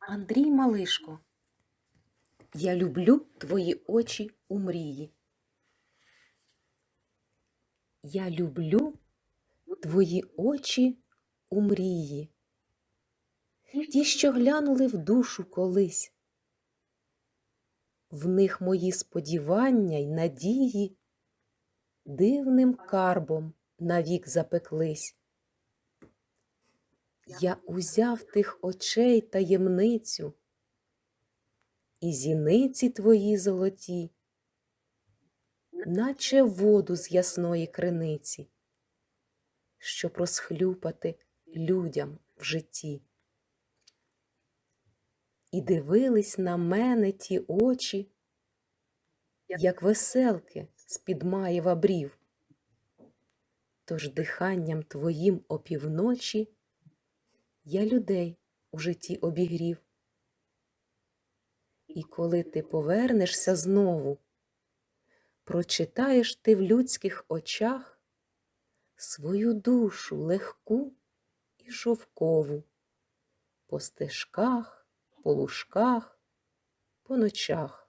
Андрій Малишко. Я люблю твої очі у мрії. Я люблю твої очі у мрії. Ті, що глянули в душу колись. В них мої сподівання й надії дивним карбом навік запеклись. Я узяв тих очей таємницю, і зіниці твої золоті, наче воду з ясної криниці, щоб розхлюпати людям в житті. І дивились на мене ті очі, як веселки з-під маєва брів. Тож диханням твоїм опівночі я людей у житті обігрів. І коли ти повернешся знову, прочитаєш ти в людських очах свою душу легку і шовкову по стежках, по лужках, по ночах.